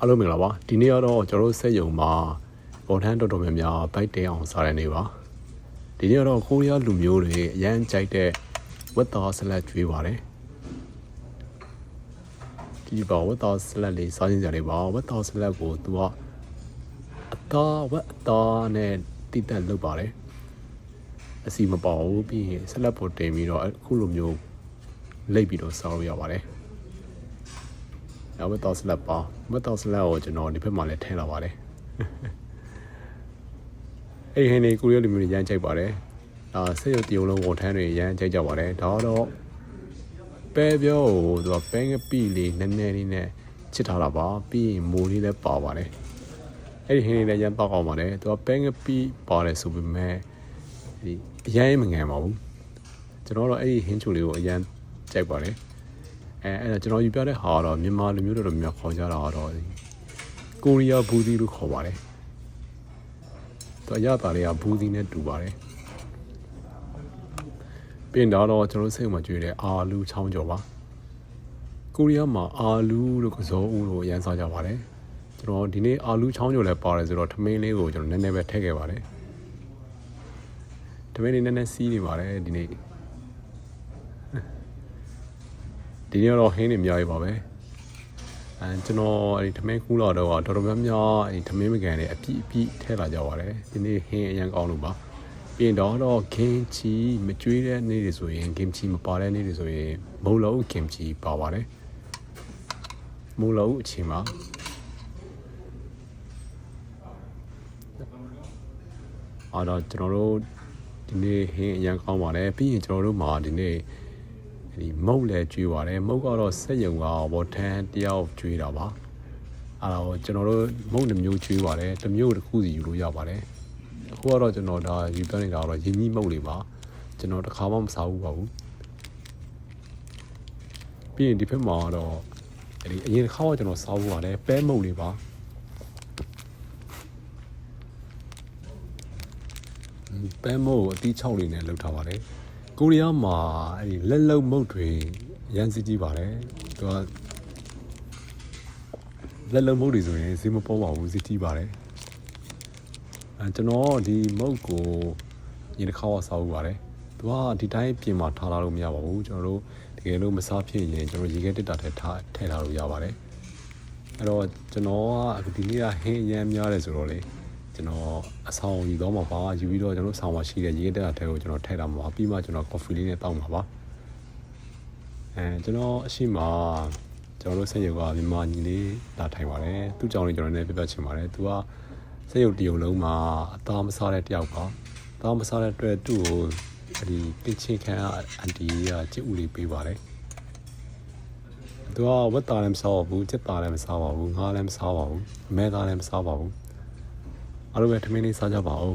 အားလုံးမင်္ဂလာပါဒီနေ့ကတော့ကျွန်တော်တို့စက်ယုံမှာပေါ်ထန်းတော်တော်များများဘိုက်တဲအောင်စားတဲ့နေ့ပါဒီနေ့ကတော့ကိုရီးယားလူမျိုးတွေအရန်ကြိုက်တဲ့ဝက်တော်ဆလတ်ကျွေးပါတယ်ဒီပါဝက်တော်ဆလတ်လေးစားခြင်းကြလေးပါဝက်တော်ဆလတ်ကိုသူကအသားဝက်အသားနဲ့တိတက်လုပ်ပါတယ်အစီမပေါဘူးပြီးရင်ဆလတ်ပေါ်တင်ပြီးတော့အခုလိုမျိုးလိတ်ပြီးတော့စားလို့ရပါတယ် နောက်ဝတ်တော်စလက်ပါဝတ်တော်စလက်ကိုကျွန်တော်ဒီဘက်မှာလည်းထည့်လာပါတယ်အဲ့ဟင်းလေးကိုရီးယားလူမျိုးတွေရမ်းကြိုက်ပါတယ်ဒါဆက်ရုပ်တရုံလုံးဝန်ထမ်းတွေရမ်းကြိုက်ကြပါတယ်ဒါတော့ပဲပြောကိုသူကပဲငပိလေးနည်းနည်းလေးနဲ့ချစ်ထားတာပါပြီးရင်မိုးလေးလည်းပါပါတယ်အဲ့ဒီဟင်းလေးလည်းရမ်းတော့အောင်ပါတယ်သူကပဲငပိပါတယ်ဆိုပေမဲ့ဒီအရင်မငန်ပါဘူးကျွန်တော်တော့အဲ့ဒီဟင်းချိုလေးကိုအရင်ကြိုက်ပါတယ် အဲအဲ့တော့ကျွန်တော်ယူပြတဲ့ဟာကတော့မြန်မာလူမျိုးတော်တော်များများခေါ်ကြတာကတော့ကိုရီးယားဘူးသီးလို့ခေါ်ပါတယ်။တော့ရတာလေးကဘူးသီးနဲ့တူပါတယ်။ပြင်တော့တော့ကျွန်တော်စိတ်မှာကြွေးတဲ့အာလူချောင်းကြော်ပါ။ကိုရီးယားမှာအာလူလို့ကစောဦးလို့ရမ်းစားကြပါတယ်။ကျွန်တော်ဒီနေ့အာလူချောင်းကြော်လည်းပါတယ်ဆိုတော့ထမင်းလေးကိုကျွန်တော်နည်းနည်းပဲထည့်ခဲ့ပါတယ်။ထမင်းလေးနည်းနည်းစီးနေပါတယ်ဒီနေ့ ဒီနေ့တော့ဟင်းနေအများကြီးပါပဲအဲကျွန်တော်အဲဒီထမင်းကူးလာတော့တော်တော်များများအဲဒီထမင်းမကန်တွေအပြည့်အပြည့်ထဲလာကြပါတယ်ဒီနေ့ဟင်းအရင်ကောင်းလို့ပါပြင်တော့တော့ဂင်ချီမကျွေးတဲ့နေ့တွေဆိုရင်ဂင်ချီမပါတဲ့နေ့တွေဆိုရင်မုံလုံးဂင်ချီပါပါတယ်မုံလုံးအချိန်မှာအားတော့ကျွန်တော်တို့ဒီနေ့ဟင်းအရင်ကောင်းပါတယ်ပြီးရင်ကျွန်တော်တို့မှာဒီနေ့ ဒီမုတ်လည်းကျွေးပါတယ်မုတ်ကတော့စက်ယုံကဘောထန်းတယောက်ကျွေးတာပါအဲ့တော့ကျွန်တော်တို့မုတ်တစ်မျိုးကျွေးပါတယ်တစ်မျိုးတစ်ခုစီယူလို့ရပါတယ်အခုကတော့ကျွန်တော်ဒါယူပြနေတာကတော့ရင်းကြီးမုတ်လေးပါကျွန်တော်တစ်ခါမှမစားဘူးပါဘူးပြီးရင်ဒီဘက်မှာတော့အဲ့ဒီအရင်တစ်ခါကကျွန်တော်စားဘူးပါတယ်ပဲမုတ်လေးပါပဲမုတ်ကိုအသီး6လေးနဲ့လုပ်ထားပါတယ် ကိုရီးယားမှာအဲ့ဒီလက်လုံမုတ်တွေရမ်းစီးကြည့်ပါတယ်သူကလက်လုံမုတ်တွေဆိုရင်ဈေးမပေါ်ပါဘူးဈေးကြီးပါတယ်အဲကျွန်တော်ဒီမုတ်ကိုညီတစ်ခါတော့စားဦးပါတယ်သူကဒီတိုင်းပြင်မှာထားလာလို့မရပါဘူးကျွန်တော်တို့တကယ်လို့မစားဖြစ်ရင်ကျွန်တော်ရေခဲတက်တာထဲထားထည့်ထားလို့ရပါတယ်အဲ့တော့ကျွန်တော်ကအခုဒီနေ့ကဟင်းအရမ်းများတယ်ဆိုတော့လေ ကျွန်တော်အဆောင်ယူတော့မှာပါယူပြီးတော့ကျွန်တော်အဆောင်မှာရှိတဲ့ရေခဲတက်တာထဲကိုကျွန်တော်ထည့်တာမှာပါပြီးမှကျွန်တော် coffee လေးနဲ့တောက်မှာပါအဲကျွန်တော်အရှိမကျွန်တော်တို့ဆက်ရုပ်ကမြန်မာညီလေးလာထိုင်ပါတယ်သူ့ကြောင့်လေးကျွန်တော်လည်းပြပြချင်ပါတယ်သူကဆက်ရုပ်တရုံလုံးမှာအသားမစားတဲ့တယောက်ပါအသားမစားတဲ့အတွက်သူ့ကိုဒီပင်ချင်းခန်းအန်တီကကြည့်ဦးလေးပေးပါတယ်သူကဝတ်သားလည်းမစားပါဘူးကြက်သားလည်းမစားပါဘူးငါးလည်းမစားပါဘူးအမဲသားလည်းမစားပါဘူး အားလုံးပဲထမင်းလေးစားကြပါဦး